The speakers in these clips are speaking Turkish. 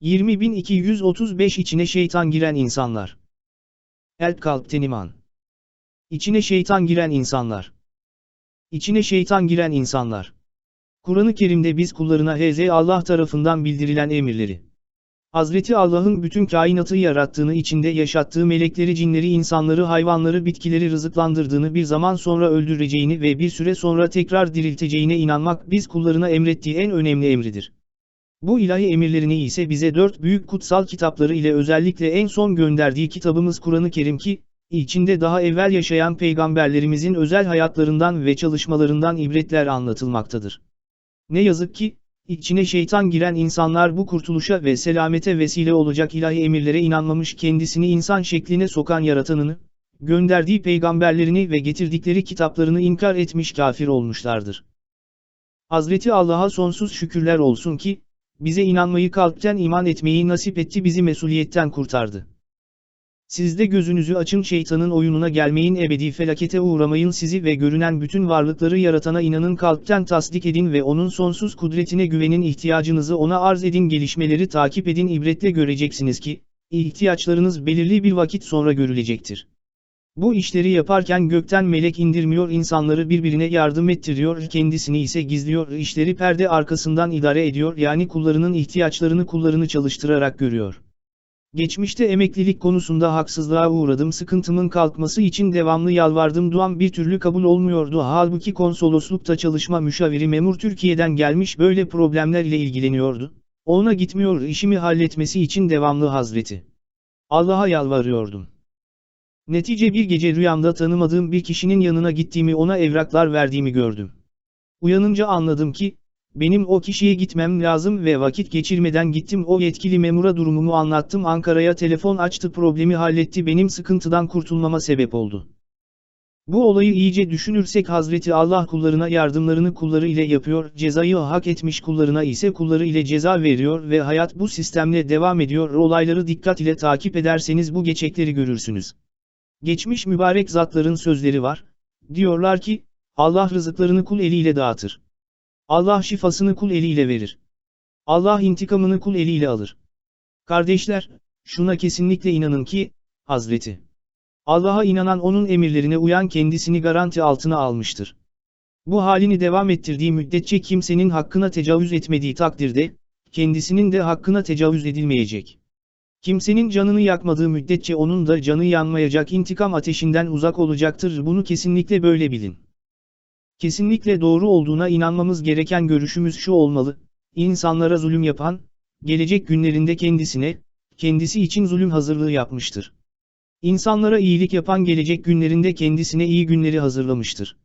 20235 içine şeytan giren insanlar. Elp kalpten iman. İçine şeytan giren insanlar. İçine şeytan giren insanlar. Kur'an-ı Kerim'de biz kullarına Hz. Allah tarafından bildirilen emirleri. Hazreti Allah'ın bütün kainatı yarattığını içinde yaşattığı melekleri cinleri insanları hayvanları bitkileri rızıklandırdığını bir zaman sonra öldüreceğini ve bir süre sonra tekrar dirilteceğine inanmak biz kullarına emrettiği en önemli emridir. Bu ilahi emirlerini ise bize dört büyük kutsal kitapları ile özellikle en son gönderdiği kitabımız Kur'an-ı Kerim ki, içinde daha evvel yaşayan peygamberlerimizin özel hayatlarından ve çalışmalarından ibretler anlatılmaktadır. Ne yazık ki, içine şeytan giren insanlar bu kurtuluşa ve selamete vesile olacak ilahi emirlere inanmamış kendisini insan şekline sokan yaratanını, gönderdiği peygamberlerini ve getirdikleri kitaplarını inkar etmiş kafir olmuşlardır. Hazreti Allah'a sonsuz şükürler olsun ki, bize inanmayı kalpten iman etmeyi nasip etti bizi mesuliyetten kurtardı. Siz de gözünüzü açın şeytanın oyununa gelmeyin ebedi felakete uğramayın sizi ve görünen bütün varlıkları yaratana inanın kalpten tasdik edin ve onun sonsuz kudretine güvenin ihtiyacınızı ona arz edin gelişmeleri takip edin ibretle göreceksiniz ki, ihtiyaçlarınız belirli bir vakit sonra görülecektir. Bu işleri yaparken gökten melek indirmiyor insanları birbirine yardım ettiriyor kendisini ise gizliyor işleri perde arkasından idare ediyor yani kullarının ihtiyaçlarını kullarını çalıştırarak görüyor. Geçmişte emeklilik konusunda haksızlığa uğradım sıkıntımın kalkması için devamlı yalvardım duam bir türlü kabul olmuyordu halbuki konsoloslukta çalışma müşaviri memur Türkiye'den gelmiş böyle problemler ile ilgileniyordu. Ona gitmiyor işimi halletmesi için devamlı hazreti. Allah'a yalvarıyordum. Netice bir gece rüyamda tanımadığım bir kişinin yanına gittiğimi ona evraklar verdiğimi gördüm. Uyanınca anladım ki, benim o kişiye gitmem lazım ve vakit geçirmeden gittim o yetkili memura durumumu anlattım Ankara'ya telefon açtı problemi halletti benim sıkıntıdan kurtulmama sebep oldu. Bu olayı iyice düşünürsek Hazreti Allah kullarına yardımlarını kulları ile yapıyor, cezayı hak etmiş kullarına ise kulları ile ceza veriyor ve hayat bu sistemle devam ediyor. Olayları dikkat ile takip ederseniz bu geçekleri görürsünüz. Geçmiş mübarek zatların sözleri var, diyorlar ki, Allah rızıklarını kul eliyle dağıtır. Allah şifasını kul eliyle verir. Allah intikamını kul eliyle alır. Kardeşler, şuna kesinlikle inanın ki, Hazreti Allah'a inanan onun emirlerine uyan kendisini garanti altına almıştır. Bu halini devam ettirdiği müddetçe kimsenin hakkına tecavüz etmediği takdirde, kendisinin de hakkına tecavüz edilmeyecek. Kimsenin canını yakmadığı müddetçe onun da canı yanmayacak intikam ateşinden uzak olacaktır bunu kesinlikle böyle bilin. Kesinlikle doğru olduğuna inanmamız gereken görüşümüz şu olmalı, insanlara zulüm yapan, gelecek günlerinde kendisine, kendisi için zulüm hazırlığı yapmıştır. İnsanlara iyilik yapan gelecek günlerinde kendisine iyi günleri hazırlamıştır.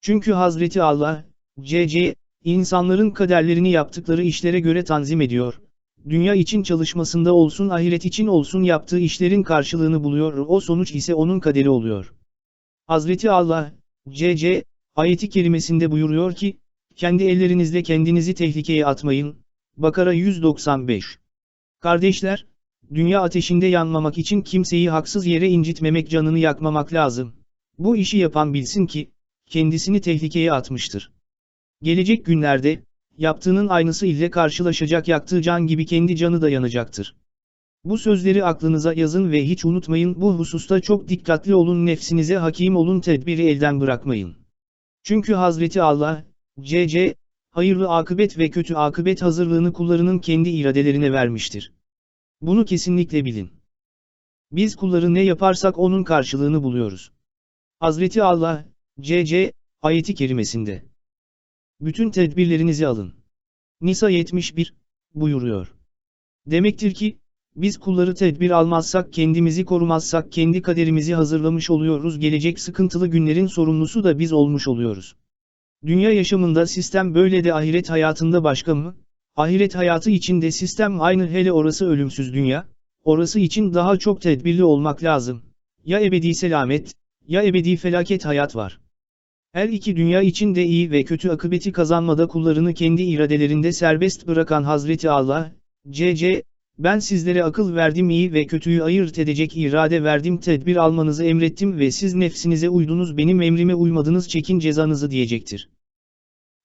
Çünkü Hazreti Allah, C.C., insanların kaderlerini yaptıkları işlere göre tanzim ediyor. Dünya için çalışmasında olsun ahiret için olsun yaptığı işlerin karşılığını buluyor o sonuç ise onun kaderi oluyor. Hazreti Allah, C.C., ayeti kerimesinde buyuruyor ki, kendi ellerinizle kendinizi tehlikeye atmayın. Bakara 195 Kardeşler, dünya ateşinde yanmamak için kimseyi haksız yere incitmemek canını yakmamak lazım. Bu işi yapan bilsin ki, kendisini tehlikeye atmıştır. Gelecek günlerde, yaptığının aynısı ile karşılaşacak yaktığı can gibi kendi canı da yanacaktır. Bu sözleri aklınıza yazın ve hiç unutmayın bu hususta çok dikkatli olun nefsinize hakim olun tedbiri elden bırakmayın. Çünkü Hazreti Allah, C.C., hayırlı akıbet ve kötü akıbet hazırlığını kullarının kendi iradelerine vermiştir. Bunu kesinlikle bilin. Biz kulları ne yaparsak onun karşılığını buluyoruz. Hazreti Allah, C.C., ayeti kerimesinde. Bütün tedbirlerinizi alın. Nisa 71, buyuruyor. Demektir ki, biz kulları tedbir almazsak kendimizi korumazsak kendi kaderimizi hazırlamış oluyoruz gelecek sıkıntılı günlerin sorumlusu da biz olmuş oluyoruz. Dünya yaşamında sistem böyle de ahiret hayatında başka mı? Ahiret hayatı içinde sistem aynı hele orası ölümsüz dünya, orası için daha çok tedbirli olmak lazım. Ya ebedi selamet, ya ebedi felaket hayat var. Her iki dünya için de iyi ve kötü akıbeti kazanmada kullarını kendi iradelerinde serbest bırakan Hazreti Allah, C.C., ben sizlere akıl verdim iyi ve kötüyü ayırt edecek irade verdim tedbir almanızı emrettim ve siz nefsinize uydunuz benim emrime uymadınız çekin cezanızı diyecektir.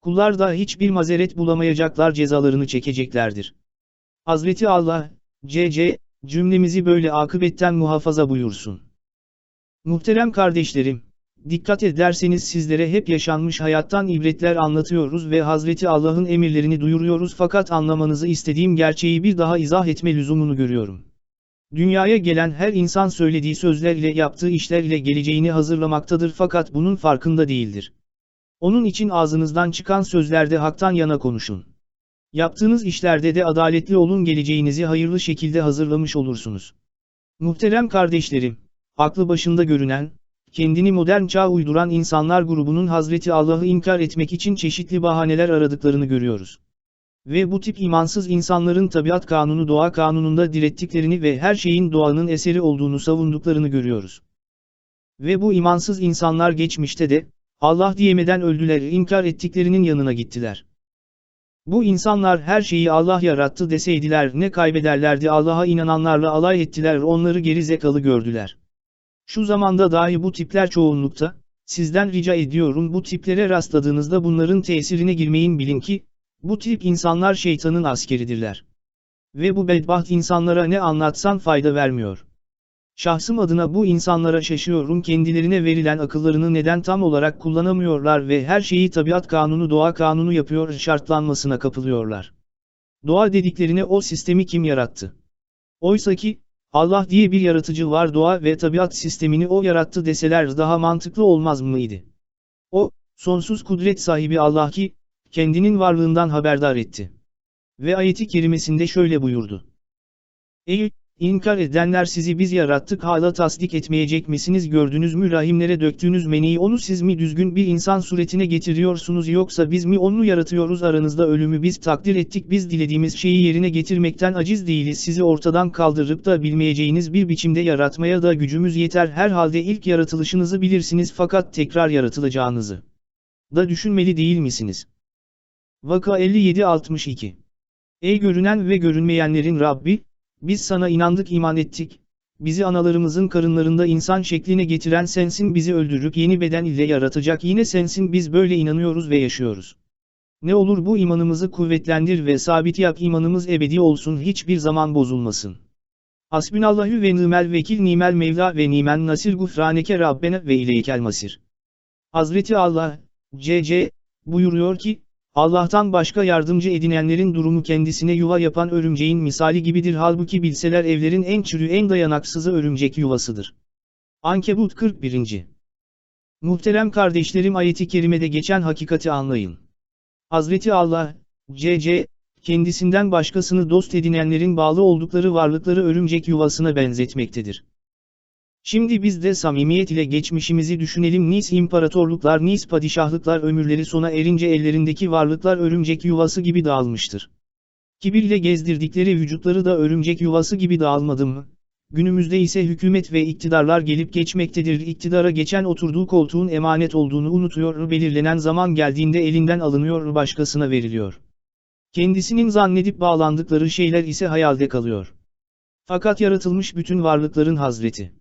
Kullar da hiçbir mazeret bulamayacaklar cezalarını çekeceklerdir. Hazreti Allah, C.C. cümlemizi böyle akıbetten muhafaza buyursun. Muhterem kardeşlerim, dikkat ederseniz sizlere hep yaşanmış hayattan ibretler anlatıyoruz ve Hazreti Allah'ın emirlerini duyuruyoruz fakat anlamanızı istediğim gerçeği bir daha izah etme lüzumunu görüyorum. Dünyaya gelen her insan söylediği sözler ile yaptığı işler ile geleceğini hazırlamaktadır fakat bunun farkında değildir. Onun için ağzınızdan çıkan sözlerde haktan yana konuşun. Yaptığınız işlerde de adaletli olun geleceğinizi hayırlı şekilde hazırlamış olursunuz. Muhterem kardeşlerim, aklı başında görünen, kendini modern çağ uyduran insanlar grubunun Hazreti Allah'ı inkar etmek için çeşitli bahaneler aradıklarını görüyoruz. Ve bu tip imansız insanların tabiat kanunu doğa kanununda direttiklerini ve her şeyin doğanın eseri olduğunu savunduklarını görüyoruz. Ve bu imansız insanlar geçmişte de, Allah diyemeden öldüler inkar ettiklerinin yanına gittiler. Bu insanlar her şeyi Allah yarattı deseydiler ne kaybederlerdi Allah'a inananlarla alay ettiler onları geri zekalı gördüler. Şu zamanda dahi bu tipler çoğunlukta, sizden rica ediyorum bu tiplere rastladığınızda bunların tesirine girmeyin bilin ki, bu tip insanlar şeytanın askeridirler. Ve bu bedbaht insanlara ne anlatsan fayda vermiyor. Şahsım adına bu insanlara şaşıyorum kendilerine verilen akıllarını neden tam olarak kullanamıyorlar ve her şeyi tabiat kanunu doğa kanunu yapıyor şartlanmasına kapılıyorlar. Doğa dediklerine o sistemi kim yarattı? Oysa ki, Allah diye bir yaratıcı var doğa ve tabiat sistemini o yarattı deseler daha mantıklı olmaz mıydı? O, sonsuz kudret sahibi Allah ki, kendinin varlığından haberdar etti. Ve ayeti kerimesinde şöyle buyurdu. Ey, inkar edenler sizi biz yarattık hala tasdik etmeyecek misiniz? Gördünüz mü? Rahimlere döktüğünüz meniyi onu siz mi düzgün bir insan suretine getiriyorsunuz yoksa biz mi onu yaratıyoruz? Aranızda ölümü biz takdir ettik. Biz dilediğimiz şeyi yerine getirmekten aciz değiliz. Sizi ortadan kaldırıp da bilmeyeceğiniz bir biçimde yaratmaya da gücümüz yeter. Herhalde ilk yaratılışınızı bilirsiniz fakat tekrar yaratılacağınızı da düşünmeli değil misiniz? Vaka 57-62 Ey görünen ve görünmeyenlerin Rabbi, biz sana inandık iman ettik, bizi analarımızın karınlarında insan şekline getiren sensin bizi öldürüp yeni beden ile yaratacak yine sensin biz böyle inanıyoruz ve yaşıyoruz. Ne olur bu imanımızı kuvvetlendir ve sabit yap imanımız ebedi olsun hiçbir zaman bozulmasın. Hasbunallahu ve nimel vekil nimel mevla ve nimen nasir gufraneke rabbena ve ileykel masir. Hazreti Allah, C.C. buyuruyor ki, Allah'tan başka yardımcı edinenlerin durumu kendisine yuva yapan örümceğin misali gibidir halbuki bilseler evlerin en çürü en dayanaksızı örümcek yuvasıdır. Ankebut 41. Muhterem kardeşlerim ayeti kerimede geçen hakikati anlayın. Hazreti Allah, C.C., kendisinden başkasını dost edinenlerin bağlı oldukları varlıkları örümcek yuvasına benzetmektedir. Şimdi biz de samimiyet ile geçmişimizi düşünelim Nis imparatorluklar Nis padişahlıklar ömürleri sona erince ellerindeki varlıklar örümcek yuvası gibi dağılmıştır. Kibirle gezdirdikleri vücutları da örümcek yuvası gibi dağılmadı mı? Günümüzde ise hükümet ve iktidarlar gelip geçmektedir. İktidara geçen oturduğu koltuğun emanet olduğunu unutuyor, belirlenen zaman geldiğinde elinden alınıyor, başkasına veriliyor. Kendisinin zannedip bağlandıkları şeyler ise hayalde kalıyor. Fakat yaratılmış bütün varlıkların hazreti.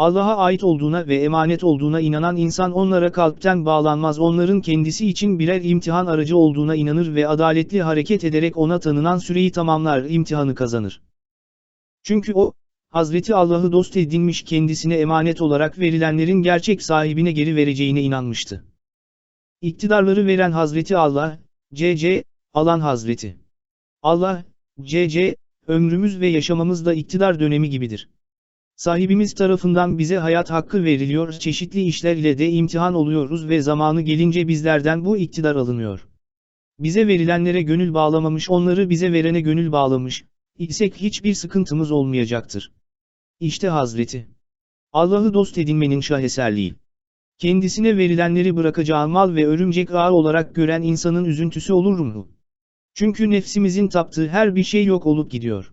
Allah'a ait olduğuna ve emanet olduğuna inanan insan onlara kalpten bağlanmaz onların kendisi için birer imtihan aracı olduğuna inanır ve adaletli hareket ederek ona tanınan süreyi tamamlar imtihanı kazanır. Çünkü o, Hazreti Allah'ı dost edinmiş kendisine emanet olarak verilenlerin gerçek sahibine geri vereceğine inanmıştı. İktidarları veren Hazreti Allah, C.C., alan Hazreti. Allah, C.C., ömrümüz ve yaşamamız da iktidar dönemi gibidir. Sahibimiz tarafından bize hayat hakkı veriliyor, çeşitli işler ile de imtihan oluyoruz ve zamanı gelince bizlerden bu iktidar alınıyor. Bize verilenlere gönül bağlamamış onları bize verene gönül bağlamış, isek hiçbir sıkıntımız olmayacaktır. İşte Hazreti. Allah'ı dost edinmenin şaheserliği. Kendisine verilenleri bırakacağı mal ve örümcek ağı olarak gören insanın üzüntüsü olur mu? Çünkü nefsimizin taptığı her bir şey yok olup gidiyor.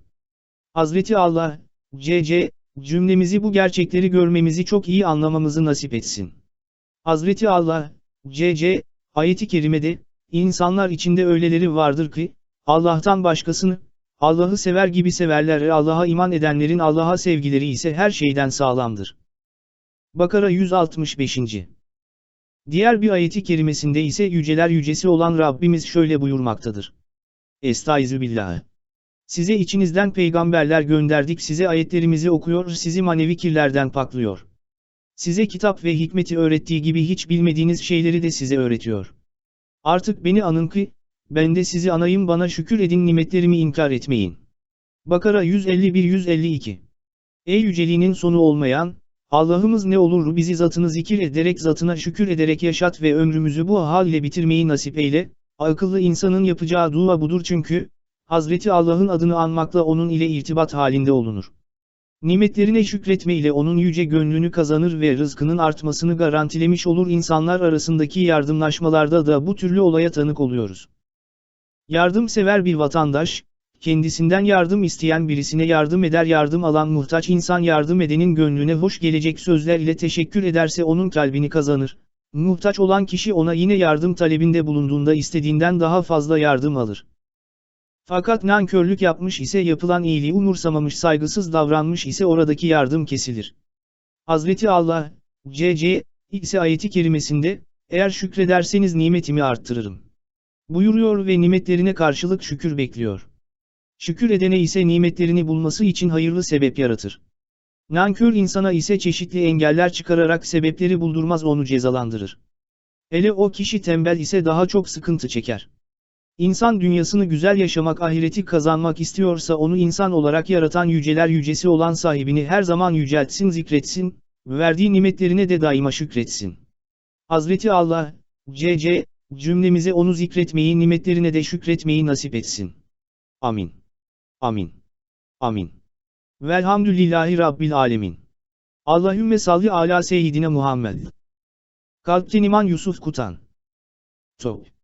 Hazreti Allah, C.C. Cümlemizi bu gerçekleri görmemizi çok iyi anlamamızı nasip etsin. Hazreti Allah, C.C. ayeti kerimede, insanlar içinde öyleleri vardır ki, Allah'tan başkasını, Allah'ı sever gibi severler Allah'a iman edenlerin Allah'a sevgileri ise her şeyden sağlamdır. Bakara 165. Diğer bir ayeti kerimesinde ise yüceler yücesi olan Rabbimiz şöyle buyurmaktadır. Estaizu billah. Size içinizden peygamberler gönderdik size ayetlerimizi okuyor sizi manevi kirlerden paklıyor. Size kitap ve hikmeti öğrettiği gibi hiç bilmediğiniz şeyleri de size öğretiyor. Artık beni anın ki, ben de sizi anayım bana şükür edin nimetlerimi inkar etmeyin. Bakara 151-152 Ey yüceliğinin sonu olmayan, Allah'ımız ne olur bizi zatını zikir ederek zatına şükür ederek yaşat ve ömrümüzü bu hal ile bitirmeyi nasip eyle, akıllı insanın yapacağı dua budur çünkü, Hazreti Allah'ın adını anmakla onun ile irtibat halinde olunur. Nimetlerine şükretme ile onun yüce gönlünü kazanır ve rızkının artmasını garantilemiş olur insanlar arasındaki yardımlaşmalarda da bu türlü olaya tanık oluyoruz. Yardımsever bir vatandaş, kendisinden yardım isteyen birisine yardım eder yardım alan muhtaç insan yardım edenin gönlüne hoş gelecek sözler ile teşekkür ederse onun kalbini kazanır. Muhtaç olan kişi ona yine yardım talebinde bulunduğunda istediğinden daha fazla yardım alır. Fakat nankörlük yapmış ise yapılan iyiliği umursamamış saygısız davranmış ise oradaki yardım kesilir. Hazreti Allah, C.C. ise ayeti kerimesinde, eğer şükrederseniz nimetimi arttırırım. Buyuruyor ve nimetlerine karşılık şükür bekliyor. Şükür edene ise nimetlerini bulması için hayırlı sebep yaratır. Nankör insana ise çeşitli engeller çıkararak sebepleri buldurmaz onu cezalandırır. Hele o kişi tembel ise daha çok sıkıntı çeker. İnsan dünyasını güzel yaşamak ahireti kazanmak istiyorsa onu insan olarak yaratan yüceler yücesi olan sahibini her zaman yüceltsin zikretsin, verdiği nimetlerine de daima şükretsin. Hazreti Allah, C.C. cümlemize onu zikretmeyi nimetlerine de şükretmeyi nasip etsin. Amin. Amin. Amin. Velhamdülillahi Rabbil Alemin. Allahümme salli ala seyyidine Muhammed. Kalpten iman Yusuf Kutan. Top.